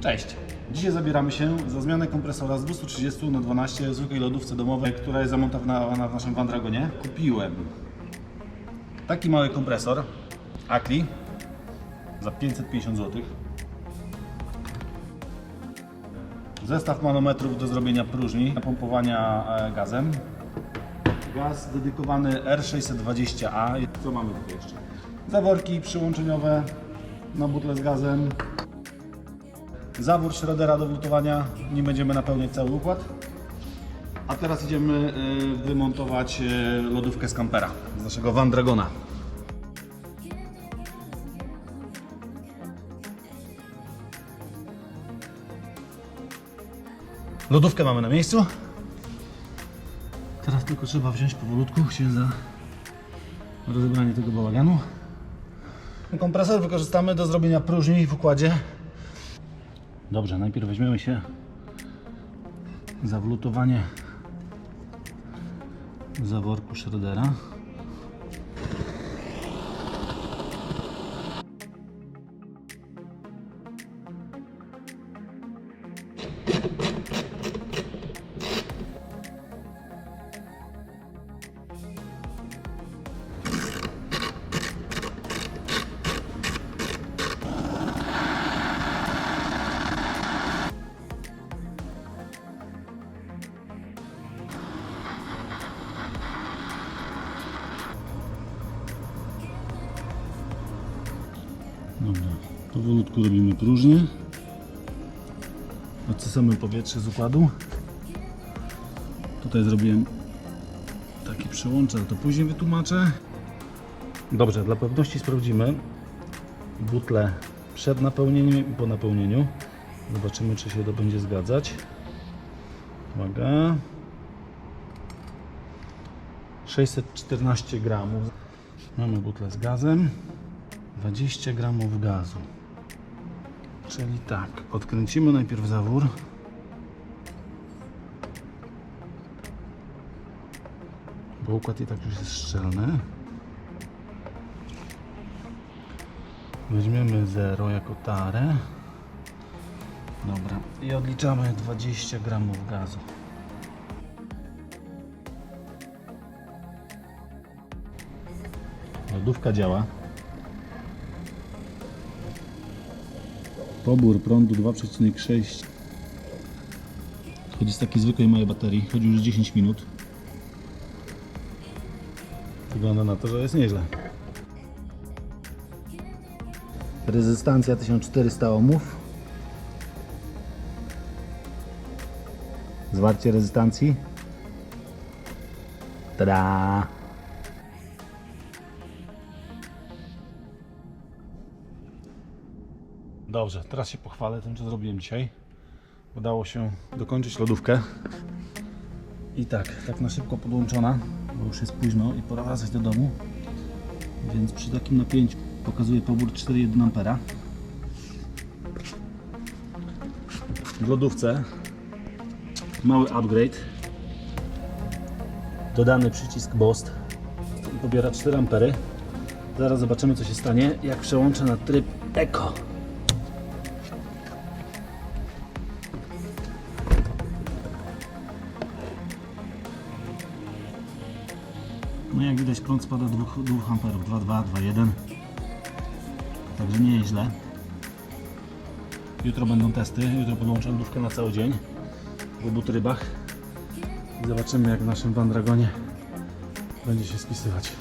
Cześć! Dzisiaj zabieramy się za zmianę kompresora z 230 na 12 w zwykłej lodówce domowej, która jest zamontowana w naszym Wandragonie. Kupiłem taki mały kompresor Akli za 550 zł. Zestaw manometrów do zrobienia próżni, napompowania e, gazem. Gaz dedykowany R620A. Co mamy tutaj jeszcze? Zaworki przyłączeniowe na butle z gazem. Zawór Schroedera do wlutowania. Nie będziemy napełniać cały układ. A teraz idziemy y, wymontować y, lodówkę z kampera z naszego Van Dragona. Lodówkę mamy na miejscu. Teraz tylko trzeba wziąć powolutku się za rozebranie tego bałaganu. Kompresor wykorzystamy do zrobienia próżni w układzie. Dobrze, najpierw weźmiemy się za wlutowanie zaworku Schroedera. Powolutku robimy próżnię. Odsysamy powietrze z układu. Tutaj zrobiłem taki przełącz, ale to później wytłumaczę. Dobrze, dla pewności sprawdzimy butlę przed napełnieniem i po napełnieniu. Zobaczymy, czy się to będzie zgadzać. Uwaga. 614 gramów. Mamy butlę z gazem. 20 gramów gazu. Czyli tak, odkręcimy najpierw zawór. Bo układ i tak już jest szczelny. Weźmiemy 0 jako tarę. Dobra, i odliczamy 20 gramów gazu. Lodówka działa. Pobór prądu 2,6 Chodzi z takiej zwykłej małej baterii. Chodzi już 10 minut. Wygląda na to, że jest nieźle. Rezystancja 1400 ohmów. Zwarcie rezystancji. Tada! Dobrze, teraz się pochwalę tym, co zrobiłem dzisiaj. Udało się dokończyć lodówkę. I tak, tak na szybko podłączona, bo już jest późno i pora wracać do domu. Więc przy takim napięciu pokazuje pobór 4,1 A. W lodówce mały upgrade. Dodany przycisk BOST pobiera 4 ampery. Zaraz zobaczymy co się stanie, jak przełączę na tryb Eco. No jak widać prąd spada 2, 2 amperów, 2,2, 2,1 Także nie jest źle. Jutro będą testy, jutro podłączę lodówkę na cały dzień w obu trybach zobaczymy jak w naszym Van Dragonie będzie się spisywać.